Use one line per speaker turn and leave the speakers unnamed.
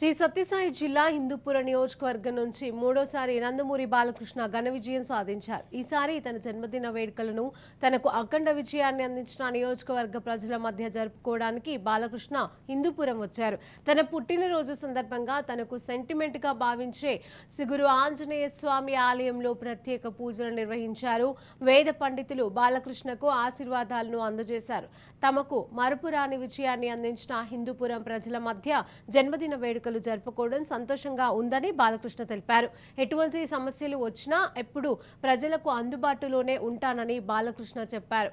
శ్రీ సత్యసాయి జిల్లా హిందూపుర నియోజకవర్గం నుంచి మూడోసారి నందమూరి బాలకృష్ణ ఘన విజయం సాధించారు. ఈసారి తన జన్మదిన వేడుకలను తనకు అఖండ విజయాన్ని అందించిన నియోజకవర్గ ప్రజల మధ్య జరుపుకోవడానికి బాలకృష్ణ హిందూపురం వచ్చారు. తన పుట్టినరోజు సందర్భంగా తనకు సెంటిమెంట్గా భావించే సిగురు ఆంజనేయ స్వామి ఆలయంలో ప్రత్యేక పూజలు నిర్వహించారు. వేద పండితులు బాలకృష్ణకు ఆశీర్వాదాలను అందజేశారు. తమకు మరుపురాని విజయాన్ని అందించిన హిందూపురం ప్రజల మధ్య జన్మదిన వేడుకలు జరుపుకోవడం సంతోషంగా ఉందని బాలకృష్ణ తెలిపారు. ఎటువంటి సమస్యలు వచ్చినా ఎప్పుడు ప్రజలకు అందుబాటులోనే ఉంటానని బాలకృష్ణ చెప్పారు.